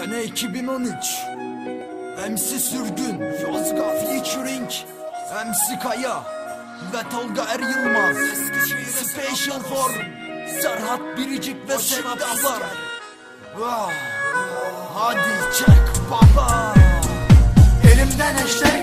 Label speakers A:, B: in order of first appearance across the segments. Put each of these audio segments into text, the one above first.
A: Sene 2013 MC Sürgün Yozga featuring MC Kaya Ve Tolga Er Yılmaz Special for Serhat Biricik ve Sevdalar Hadi çek baba.
B: Elimden eşler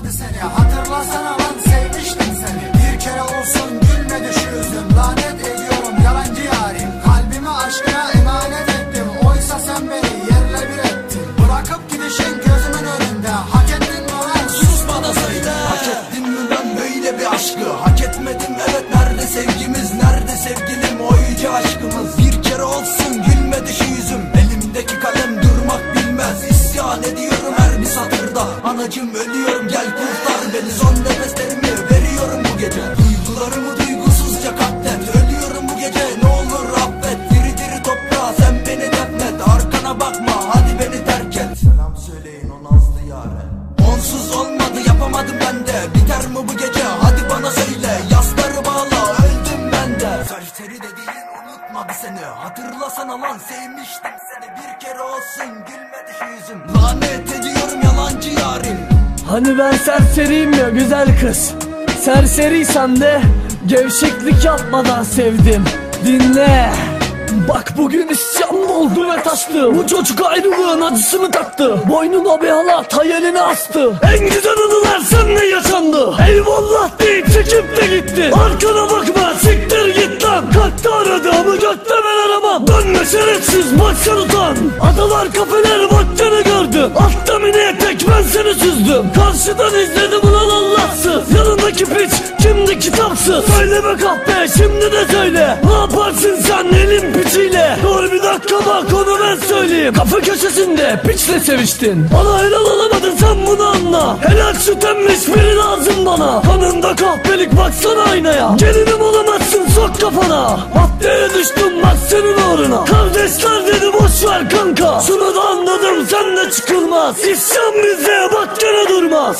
B: unutmadı seni Hatırlasana lan sevmiştim seni. Bir kere olsun gülmedi şu yüzüm Lanet ediyorum yalancı yarim Kalbimi aşkına emanet ettim. Oysa sen beni yerle bir ettin. Bırakıp gidişin gözümün önünde. Hak ettin mi lan? Sus bana söyle.
A: Hak ettin mi ben böyle bir aşkı. Hak etmedim evet. Nerede sevgimiz? Nerede sevgilim? O yüce aşkımız. Bir kere olsun gülmedi şu yüzüm. Elimdeki kalem durmak bilmez. İsyan bir Anacım ölüyorum. Gel kurtar beni. Son nefeslerimi veriyorum bu gece. Duygularımı duygusuzca katlet. Ölüyorum bu gece. Ne olur affet. Diri diri toprağa sen beni defnet. Arkana bakma. Hadi beni terk et. Selam söyleyin o nazlı yare. Onsuz olmadı. Yapamadım ben de. Biter mi bu gece? Hadi bana söyle. Yasları bağla. Öldüm ben de. Serseri dediğin unutmadı seni. Hatırlasana lan sevmiştim seni. Bir kere olsun. Gülmedi şu yüzüm. Lanet
C: Hani ben serseriyim ya güzel kız. Serseriysen de gevşeklik yapmadan sevdim. Dinle. Bak bugün isyan oldu ve taştı. Bu çocuk ayrılığın acısını taktı. Boynuna bir halat hayalini astı. En güzel anılar seninle yaşandı. Eyvallah deyip çekip de gitti. Arkana bakma siktir git lan. Kalktı aradı ama gökte ben aramam. Dönme şerefsiz sen utan. Adalar kafeler baktığını gördüm. Altta mini seni süzdüm Karşıdan izledim ulan Allahsız Yanındaki piç kimdi kitapsız? Söyleme kahpe şimdi de söyle. Ne yaparsın sen elin piçiyle? Dur bir dakika bak onu ben söyleyeyim. Kafa köşesinde piçle seviştin. Bana helal olamadın sen bunu anla. Helal süt emmiş biri lazım bana. Kanında kahpelik baksana aynaya. Gelinim olamazsın sok kafana. Maddeye düştüm bak senin uğruna. Kardeşler dedi boş ver kanka. Şunu da anladım sen de çıkılmaz. İsyan bize bak gene durmaz